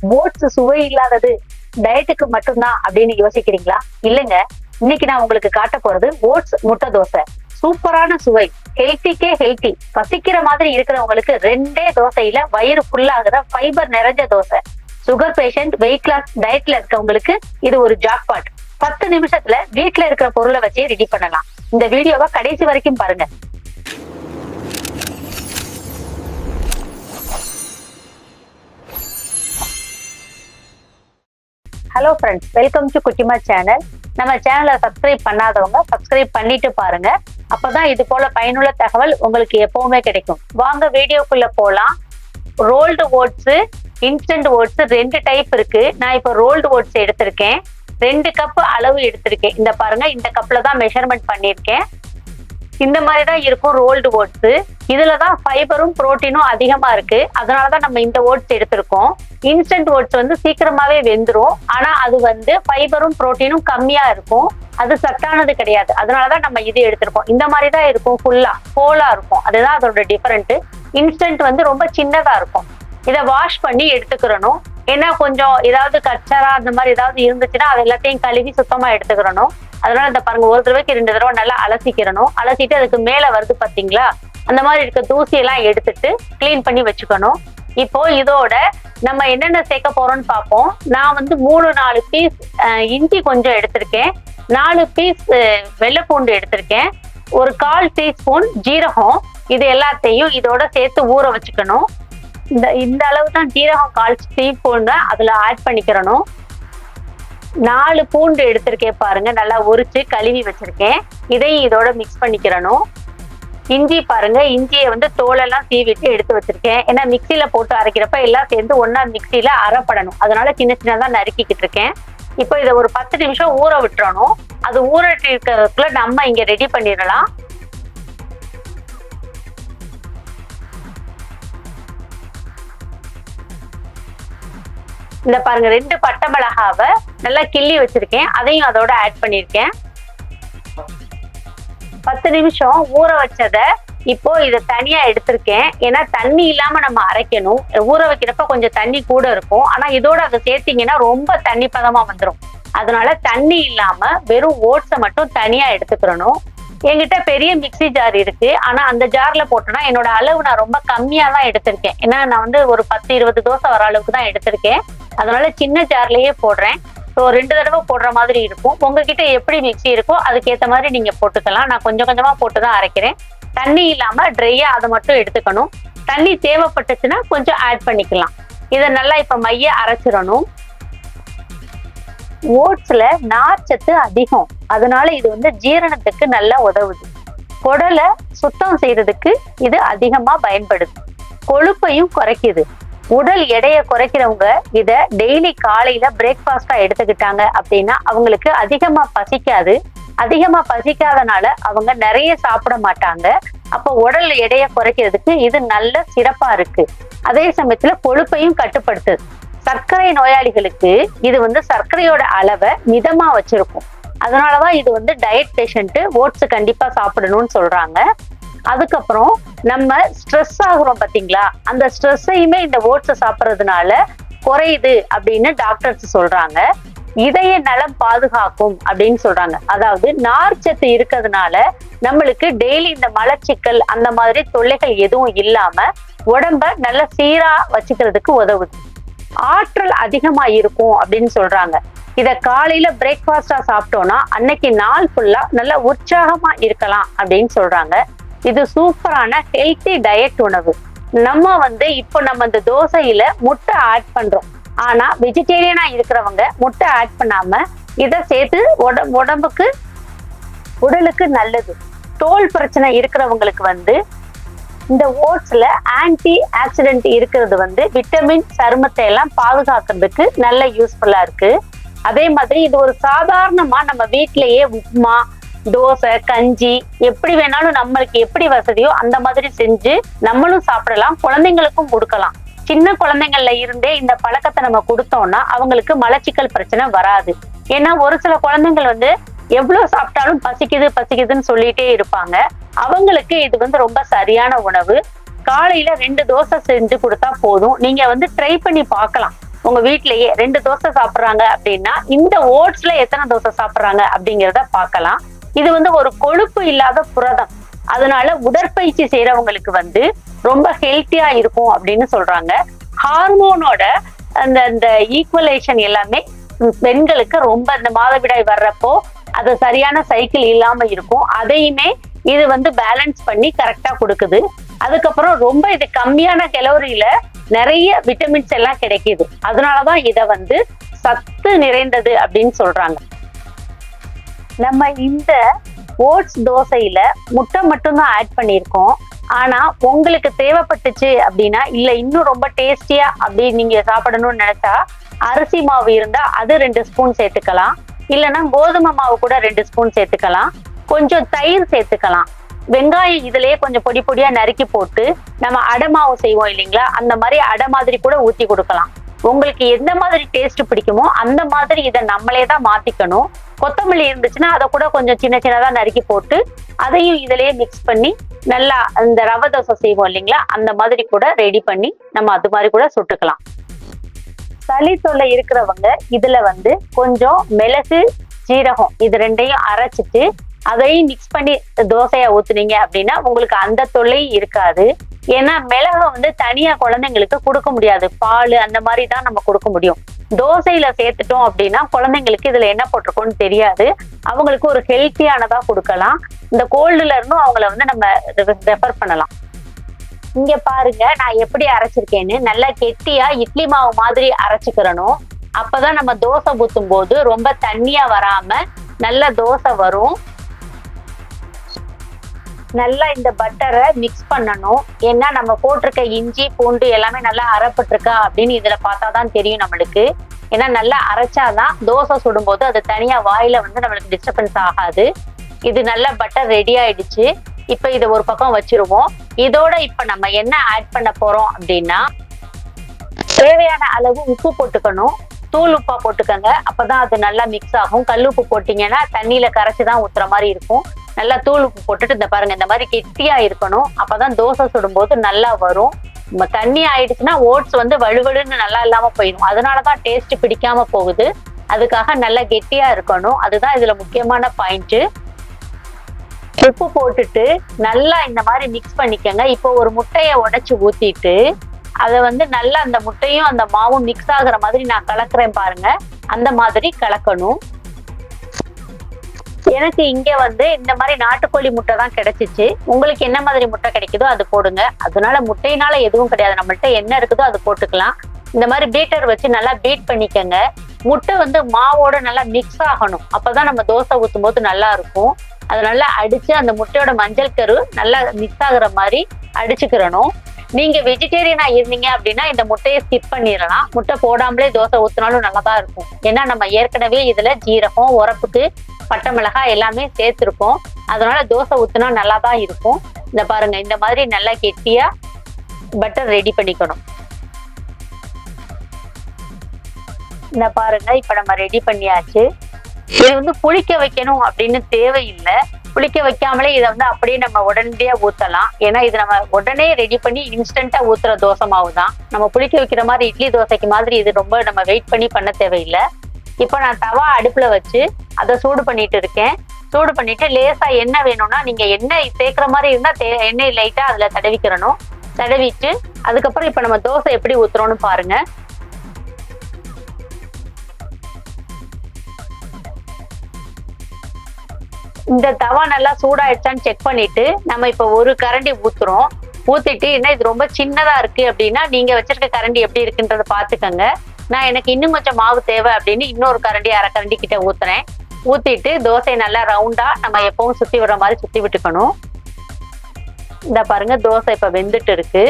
Oats சுவை இல்லாதது டயட்டுக்கு மட்டும்தான் அப்படின்னு யோசிக்கிறீங்களா? இல்லைங்க. இன்னைக்கு நான் உங்களுக்கு காட்ட போறது ஓட்ஸ் முட்டை தோசை. சூப்பரான சுவை. ஹெல்த்திக்கே ஹெல்த்தி பசிக்கிற மாதிரி இருக்கிறவங்களுக்கு ரெண்டே தோசையில வயிறு ஃபுல்லாகிற ஃபைபர் நிறைஞ்ச dosa. Sugar patient weight loss டயட்ல இருக்கவங்களுக்கு இது ஒரு ஜாக்பாட் பத்து நிமிஷத்துல வீட்டுல இருக்கிற பொருளை வச்சே ரெடி பண்ணலாம். இந்த வீடியோவை கடைசி வரைக்கும் பாருங்க. Hello friends welcome to Kuttima channel நம்ம சேனலை சப்ஸ்கிரைப் பண்ணாதவங்க சப்ஸ்கிரைப் பண்ணிட்டு பாருங்க. அப்பதான் இது போல பயனுள்ள தகவல் உங்களுக்கு எப்பவுமே கிடைக்கும். வாங்க வீடியோக்குள்ள போலாம். ரோல்டு ஓட்ஸ் இன்ஸ்டன்ட் ஓட்ஸ் ரெண்டு டைப் இருக்கு. நான் இப்போ ரோல்டு ஓட்ஸ் எடுத்திருக்கேன். ரெண்டு கப் அளவு எடுத்திருக்கேன். இந்த பாருங்க இந்த கப்ல தான் மெஷர்மெண்ட் பண்ணியிருக்கேன். இந்த மாதிரி தான் இருக்கும் ரோல்டு ஓட்ஸ் இதுல தான் ஃபைபரும் புரோட்டீனும் அதிகமா இருக்கு. அதனால தான் நம்ம இந்த ஓட்ஸ் எடுத்திருக்கோம். இன்ஸ்டன்ட் ஓட்ஸ் வந்து சீக்கிரமாவே வெந்துரும். ஆனா அது வந்து ஃபைபரும் புரோட்டீனும் கம்மியா இருக்கும். அது சத்தானது கிடையாது. அதனால தான் நம்ம இது எடுத்திருக்கோம். இந்த மாதிரி தான் இருக்கும் ஃபுல்லா ஹோலா இருக்கும். அதுதான் அதோட டிஃபரெண்ட் இன்ஸ்டன்ட் வந்து ரொம்ப சின்னதா இருக்கும். இதை வாஷ் பண்ணி எடுத்துக்கிறணும். ஏன்னா கொஞ்சம் ஏதாவது கச்சரா அந்த மாதிரி ஏதாவது இருந்துச்சுன்னா அது எல்லாத்தையும் கழுவி சுத்தமா எடுத்துக்கிறணும். அதனால இந்த பாருங்க ஒரு தடவைக்கு ரெண்டு தடவை நல்லா அலசிக்கிறணும். அலசிட்டு அதுக்கு மேல வருது பாத்தீங்களா அந்த மாதிரி இருக்க தூசியெல்லாம் எடுத்துட்டு க்ளீன் பண்ணி வச்சுக்கணும். இப்போ இதோட நம்ம என்னென்ன சேர்க்க போறோம்னு பார்ப்போம். நான் வந்து மூணு நாலு பீஸ் இஞ்சி கொஞ்சம் எடுத்திருக்கேன். நாலு பீஸ் வெள்ளைப்பூண்டு எடுத்திருக்கேன். ஒரு கால் டீஸ்பூன் ஜீரகம். இது எல்லாத்தையும் இதோட சேர்த்து ஊற வச்சுக்கணும். இந்த இந்த அளவு தான் ஜீரகம் கால் டீஸ்பூன் அதுல ஆட் பண்ணிக்கிறணும். நாலு பூண்டு எடுத்திருக்கேன் பாருங்க நல்லா உரிச்சு கழுவி வச்சிருக்கேன். இதையும் இதோட மிக்ஸ் பண்ணிக்கிறணும். இஞ்சி பாருங்க இஞ்சியை வந்து தோலெல்லாம் சீவிட்டு எடுத்து வச்சிருக்கேன். ஏன்னா மிக்சியில போட்டு அரைக்கிறப்ப எல்லாம் சேர்ந்து ஒன்னா மிக்சியில அரைப்படணும். அதனால சின்ன சின்னதா நறுக்கிக்கிட்டு இருக்கேன். இப்போ இதை ஒரு பத்து நிமிஷம் ஊற விட்டுறணும். அது ஊறட்டு இருக்கிறதுக்குள்ள நம்ம இங்க ரெடி பண்ணிடலாம். இந்த பாருங்க ரெண்டு பட்டை மிளகாவை நல்லா கிள்ளி வச்சிருக்கேன். அதையும் அதோட ஆட் பண்ணியிருக்கேன் பத்து நிமிஷம் ஊற வச்சத இப்போ இதை தனியா எடுத்திருக்கேன். ஏன்னா தண்ணி இல்லாம நம்ம அரைக்கணும். ஊற வைக்கிறப்ப கொஞ்சம் தண்ணி கூட இருக்கும். ஆனா இதோட அதை சேர்த்தீங்கன்னா ரொம்ப தண்ணி பதமா வந்துடும் அதனால தண்ணி இல்லாம வெறும் ஓட்ஸை மட்டும் தனியா எடுத்துக்கிறணும். என்கிட்ட பெரிய மிக்சி ஜார் இருக்கு. ஆனா அந்த ஜார்ல போட்டோம்னா என்னோட அளவு நான் ரொம்ப கம்மியா தான் எடுத்திருக்கேன். ஏன்னா நான் வந்து ஒரு பத்து இருபது தோசை வர அளவுக்கு தான் எடுத்திருக்கேன். அதனால சின்ன ஜார்லயே போடுறேன். ஸோ ரெண்டு தடவை போடுற மாதிரி இருக்கும். உங்ககிட்ட எப்படி மிக்சி இருக்கோ அதுக்கேற்ற மாதிரி நீங்க போட்டுக்கலாம். நான் கொஞ்சம் கொஞ்சமா போட்டு தான் அரைக்கிறேன். தண்ணி இல்லாம ட்ரையா அதை மட்டும் எடுத்துக்கணும். தண்ணி தேவைப்பட்டுச்சுன்னா கொஞ்சம் ஆட் பண்ணிக்கலாம். இதை நல்லா இப்ப மைய அரைச்சிடணும். ஓட்ஸ்ல நார்ச்சத்து அதிகம். அதனால இது வந்து ஜீரணத்துக்கு நல்லா உதவுது. குடலை சுத்தம் செய்யறதுக்கு இது அதிகமா பயன்படுது. கொழுப்பையும் குறைக்குது. உடல் எடையை குறைக்கிறவங்க இத டெய்லி காலையில பிரேக்ஃபாஸ்டா எடுத்துக்கிட்டாங்க அப்படின்னா அவங்களுக்கு அதிகமா பசிக்காது. அதிகமா பசிக்காதனால அவங்க நிறைய சாப்பிட மாட்டாங்க. அப்ப உடல் எடையை குறைக்கிறதுக்கு இது நல்ல சிறப்பா இருக்கு. அதே சமயத்துல கொழுப்பையும் கட்டுப்படுத்துது. சர்க்கரை நோயாளிகளுக்கு இது வந்து சர்க்கரையோட அளவை மிதமா வச்சிருக்கும். அதனாலதான் இது வந்து டயட் பேஷண்ட் ஓட்ஸ் கண்டிப்பா சாப்பிடணும்னு சொல்றாங்க. அதுக்கப்புறம் நம்ம ஸ்ட்ரெஸ் ஆகுறோம் பாத்தீங்களா அந்த ஸ்ட்ரெஸ்ஸையுமே இந்த ஓட்ஸை சாப்பிட்றதுனால குறையுது அப்படின்னு டாக்டர்ஸ் சொல்றாங்க. இதய நலம் பாதுகாக்கும் அப்படின்னு சொல்றாங்க. அதாவது நார்ச்சத்து இருக்கிறதுனால நம்மளுக்கு டெய்லி இந்த மலச்சிக்கல் அந்த மாதிரி தொல்லைகள் எதுவும் இல்லாம உடம்ப நல்ல சீரா வச்சுக்கிறதுக்கு உதவுது. ஆற்றல் அதிகமா இருக்கும் அப்படின்னு சொல்றாங்க. இத காலையில பிரேக்ஃபாஸ்டா சாப்பிட்டோம்னா அன்னைக்கு நாள் ஃபுல்லா நல்ல உற்சாகமா இருக்கலாம் அப்படின்னு சொல்றாங்க. இது சூப்பரான ஹெல்த்தி டயட் உணவு. நம்ம வந்து இப்போ நம்ம இந்த தோசையில முட்டை ஆட் பண்றோம். ஆனா வெஜிடேரியனா இருக்கிறவங்க முட்டை ஆட் பண்ணாம இதை சேர்த்து உட உடம்புக்கு உடலுக்கு நல்லது. தோல் பிரச்சனை இருக்கிறவங்களுக்கு வந்து இந்த ஓட்ஸ்ல ஆன்டி ஆக்சிடென்ட் இருக்கிறது வந்து விட்டமின் சருமத்தை எல்லாம் பாதுகாக்கிறதுக்கு நல்ல யூஸ்ஃபுல்லா இருக்கு. அதே மாதிரி இது ஒரு சாதாரணமா நம்ம வீட்டிலேயே உப்புமா தோசை கஞ்சி எப்படி வேணாலும் நம்மளுக்கு எப்படி வசதியோ அந்த மாதிரி செஞ்சு நம்மளும் சாப்பிடலாம் குழந்தைங்களுக்கும் கொடுக்கலாம். சின்ன குழந்தைங்கள்ல இருந்தே இந்த பழக்கத்தை நம்ம கொடுத்தோம்னா அவங்களுக்கு மலச்சிக்கல் பிரச்சனை வராது. ஏன்னா ஒரு சில குழந்தைங்கள் வந்து எவ்வளவு சாப்பிட்டாலும் பசிக்குது பசிக்குதுன்னு சொல்லிட்டே இருப்பாங்க. அவங்களுக்கு இது வந்து ரொம்ப சரியான உணவு. காலையில ரெண்டு தோசை செஞ்சு கொடுத்தா போதும். நீங்க வந்து ட்ரை பண்ணி பார்க்கலாம். உங்க வீட்லயே ரெண்டு தோசை சாப்பிடுறாங்க அப்படின்னா இந்த ஓட்ஸ்ல எத்தனை தோசை சாப்பிடுறாங்க அப்படிங்கிறத பார்க்கலாம். இது வந்து ஒரு கொழுப்பு இல்லாத புரதம். அதனால உடற்பயிற்சி செய்யறவங்களுக்கு வந்து ரொம்ப ஹெல்த்தியா இருக்கும் அப்படின்னு சொல்றாங்க. ஹார்மோனோட அந்த அந்த ஈக்குவலேஷன் எல்லாமே பெண்களுக்கு ரொம்ப அந்த மாதவிடாய் வர்றப்போ அது சரியான சைக்கிள் இல்லாம இருக்கும். அதையுமே இது வந்து பேலன்ஸ் பண்ணி கரெக்டா கொடுக்குது. அதுக்கப்புறம் ரொம்ப இது கம்மியான கெலோரியில நிறைய விட்டமின்ஸ் எல்லாம் கிடைக்குது. அதனாலதான் இத வந்து சத்து நிறைந்தது அப்படின்னு சொல்றாங்க. நம்ம இந்த ஓட்ஸ் தோசையில முட்டை மட்டும்தான் ஆட் பண்ணியிருக்கோம். ஆனா உங்களுக்கு தேவைப்பட்டுச்சு அப்படின்னா இல்ல இன்னும் ரொம்ப டேஸ்டியா அப்படி நீங்க சாப்பிடணும்னு நினைச்சா அரிசி மாவு இருந்தா அது ரெண்டு ஸ்பூன் சேர்த்துக்கலாம். இல்லைன்னா கோதுமை மாவு கூட ரெண்டு ஸ்பூன் சேர்த்துக்கலாம். கொஞ்சம் தயிர் சேர்த்துக்கலாம். வெங்காயம் இதுலயே கொஞ்சம் பொடி பொடியா நறுக்கி போட்டு நம்ம அடை மாவு செய்வோம் இல்லைங்களா? அந்த மாதிரி அடை மாதிரி கூட ஊத்தி கொடுக்கலாம். உங்களுக்கு எந்த மாதிரி டேஸ்ட் பிடிக்குமோ அந்த மாதிரி இதை நம்மளே தான் மாத்திக்கணும். கொத்தமல்லி இருந்துச்சுன்னா அதை கூட கொஞ்சம் சின்ன சின்னதாக நறுக்கி போட்டு அதையும் இதுலயே மிக்ஸ் பண்ணி நல்லா இந்த ரவை தோசை செய்வோம் இல்லைங்களா? அந்த மாதிரி கூட ரெடி பண்ணி நம்ம அது மாதிரி கூட சுட்டுக்கலாம். சளி தொல்லை இருக்கிறவங்க இதுல வந்து கொஞ்சம் மிளகு சீரகம் இது ரெண்டையும் அரைச்சிட்டு அதையும் மிக்ஸ் பண்ணி தோசையா ஊத்துனீங்க அப்படின்னா உங்களுக்கு அந்த தொல்லை இருக்காது. ஏன்னா மிளகை வந்து தனியா குழந்தைங்களுக்கு கொடுக்க முடியாது. பால் அந்த மாதிரி தான் நம்ம கொடுக்க முடியும். தோசையில சேர்த்துட்டோம் அப்படின்னா குழந்தைங்களுக்கு இதுல என்ன போட்டிருக்கோம்னு தெரியாது. அவங்களுக்கு ஒரு ஹெல்த்தியானதா கொடுக்கலாம். இந்த கோல்டுல இருந்தும் அவங்கள வந்து நம்ம ரெஃபர் பண்ணலாம். இங்க பாருங்க நான் எப்படி அரைச்சிருக்கேன்னு. நல்லா கெட்டியா இட்லி மாவு மாதிரி அரைச்சுக்கிறணும். அப்பதான் நம்ம தோசை ஊத்தும் போது ரொம்ப தண்ணியா வராம நல்ல தோசை வரும். நல்லா இந்த பட்டரை மிக்ஸ் பண்ணணும். ஏன்னா நம்ம போட்டிருக்க இஞ்சி பூண்டு எல்லாமே நல்லா அரைப்பட்டிருக்கா அப்படின்னு இதுல பார்த்தாதான் தெரியும் நம்மளுக்கு. ஏன்னா நல்லா அரைச்சாதான் தோசை சுடும்போது அது தனியா வாயில வந்து நம்மளுக்கு டிஸ்டர்பன்ஸ் ஆகாது. இது நல்ல பட்டர் ரெடி ஆயிடுச்சு. இப்ப இதை ஒரு பக்கம் வச்சிருவோம். இதோட இப்ப நம்ம என்ன ஆட் பண்ண போறோம் அப்படின்னா தேவையான அளவு உப்பு போட்டுக்கணும். தூள் உப்பா போட்டுக்கோங்க. அப்பதான் அது நல்லா மிக்ஸ் ஆகும். கல் உப்பு போட்டீங்கன்னா தண்ணியில கரைச்சி தான் ஊத்துற மாதிரி இருக்கும். நல்லா தூள் உப்பு போட்டுட்டு இந்த பாருங்க இந்த மாதிரி கெட்டியா இருக்கணும். அப்பதான் தோசை சுடும்போது நல்லா வரும். தண்ணி ஆயிடுச்சுன்னா ஓட்ஸ் வந்து வலுவலுன்னு நல்லா இல்லாம போயிடும். அதனாலதான் டேஸ்ட் பிடிக்காம போகுது. அதுக்காக நல்லா கெட்டியா இருக்கணும். அதுதான் இதுல முக்கியமான பாயிண்ட் உப்பு போட்டுட்டு நல்லா இந்த மாதிரி மிக்ஸ் பண்ணிக்கங்க. இப்போ ஒரு முட்டையை உடைச்சு ஊத்திட்டு அதை வந்து நல்லா அந்த முட்டையும் அந்த மாவும் மிக்ஸ் ஆகுற மாதிரி நான் கலக்குறேன் பாருங்க. அந்த மாதிரி கலக்கணும். எனக்கு இங்க வந்து இந்த மாதிரி நாட்டுக்கோழி முட்டை தான் கிடைச்சிச்சு. உங்களுக்கு என்ன மாதிரி முட்டை கிடைக்குதோ அது போடுங்க. அதனால முட்டையினால எதுவும் கிடையாது. நம்மள்ட்ட என்ன இருக்குதோ அது போட்டுக்கலாம். இந்த மாதிரி பீட்டர் வச்சு நல்லா பீட் பண்ணிக்கங்க. முட்டை வந்து மாவோட நல்லா மிக்ஸ் ஆகணும். அப்பதான் நம்ம தோசை ஊத்தும் போது நல்லா இருக்கும். அதை நல்லா அடிச்சு அந்த முட்டையோட மஞ்சள் கரு நல்லா மிக்ஸ் ஆகுற மாதிரி அடிச்சுக்கிறணும். நீங்க வெஜிடேரியனா இருந்தீங்க அப்படின்னா இந்த முட்டையை ஸ்கிப் பண்ணிடலாம். முட்டை போடாமலே தோசை ஊத்தினாலும் நல்லா தான் இருக்கும். ஏன்னா நம்ம ஏற்கனவே இதுல ஜீரகம் உரப்புக்கு பட்டை மிளகாய் எல்லாமே சேர்த்துருக்கோம் அதனால தோசை ஊத்துனா நல்லா தான் இருக்கும். இந்த பாருங்க இந்த மாதிரி நல்லா கெட்டியா பட்டர் ரெடி பண்ணிக்கணும். இந்த பாருங்க இப்ப நம்ம ரெடி பண்ணியாச்சு. இது வந்து புளிக்க வைக்கணும் அப்படின்னு தேவையில்லை. புளிக்க வைக்காமலே இதை வந்து அப்படியே நம்ம உடனடியா ஊத்தலாம். ஏன்னா இது நம்ம உடனே ரெடி பண்ணி இன்ஸ்டன்டா ஊத்துற தோசை மாவு தான் நம்ம புளிக்க வைக்கிற மாதிரி இட்லி தோசைக்கு மாதிரி இது ரொம்ப நம்ம வெயிட் பண்ணி பண்ண தேவையில்லை. இப்போ நான் தவா அடுப்புல வச்சு அதை சூடு பண்ணிட்டு இருக்கேன். சூடு பண்ணிட்டு லேசா எண்ணெய் வேணும்னா நீங்க எண்ணெய் சேர்க்கிற மாதிரி இருந்தா தே- எண்ணெய் லைட்டா அதுல தடவிக்கிறணும். தடவிட்டு அதுக்கப்புறம் இப்ப நம்ம தோசை எப்படி ஊத்துறோம்னு பாருங்க. இந்த தவா நல்லா சூடாயிடுச்சான்னு செக் பண்ணிட்டு நம்ம இப்ப ஒரு கரண்டி ஊத்துறோம். ஊத்திட்டு என்ன இது ரொம்ப சின்னதா இருக்கு அப்படின்னா நீங்க வச்சிருக்க கரண்டி எப்படி இருக்குன்றத பாத்துக்கங்க நான் எனக்கு இன்னும் கொஞ்சம் மாவு தேவை அப்படின்னு இன்னொரு கரண்டி அரை கரண்டி கிட்ட ஊத்துறேன். ஊத்திட்டு தோசை நல்லா ரவுண்டா நம்ம எப்பவும் சுத்தி விடுற மாதிரி சுத்தி விட்டுக்கணும். இந்த பாருங்க தோசை இப்ப வெந்துட்டு இருக்கு.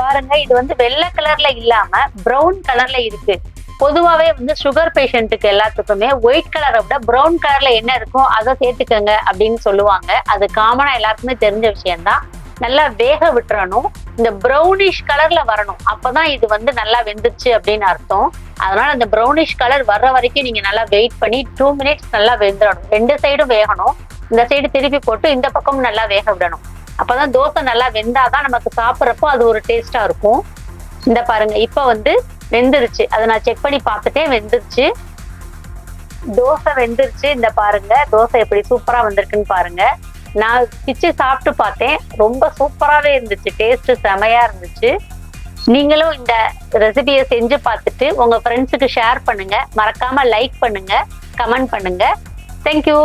பாருங்க இது வந்து வெள்ளை கலர்ல இல்லாம ப்ரௌன் கலர்ல இருக்கு. பொதுவாவே வந்து சுகர் பேஷண்ட்டுக்கு எல்லாத்துக்குமே ஒயிட் கலரை விட பிரவுன் கலர்ல என்ன இருக்கோ அதை சேர்த்துக்கோங்க அப்படின்னு சொல்லுவாங்க. அது காமனா எல்லாருக்குமே தெரிஞ்ச விஷயம்தான். நல்லா வேக விட்டுறணும். இந்த ப்ரௌனிஷ் கலர்ல வரணும். அப்பதான் இது வந்து நல்லா வெந்துச்சு அப்படின்னு அர்த்தம். அதனால அந்த ப்ரௌனிஷ் கலர் வர்ற வரைக்கும் நீங்க நல்லா வெயிட் பண்ணி டூ மினிட்ஸ் நல்லா வெந்துடணும் ரெண்டு சைடும் வேகணும். இந்த சைடு திருப்பி போட்டு இந்த பக்கம் நல்லா வேக விடணும். அப்பதான் தோசை நல்லா வெந்தாதான் நமக்கு சாப்பிட்றப்போ அது ஒரு டேஸ்டா இருக்கும். இந்த பாருங்க இப்ப வந்து வெந்துருச்சு. அதை நான் செக் பண்ணி பார்த்துட்டேன் வெந்துருச்சு. தோசை வெந்துருச்சு. இந்த பாருங்க தோசை எப்படி சூப்பரா வந்திருக்குன்னு பாருங்க. நான் பிச்சு சாப்பிட்டு பார்த்தேன். ரொம்ப சூப்பராகவே இருந்துச்சு. டேஸ்ட் செமையா இருந்துச்சு. நீங்களும் இந்த ரெசிபியை செஞ்சு பார்த்துட்டு உங்க ஃப்ரெண்ட்ஸுக்கு ஷேர் பண்ணுங்க. மறக்காம லைக் பண்ணுங்க. கமெண்ட் பண்ணுங்க. தேங்க்யூ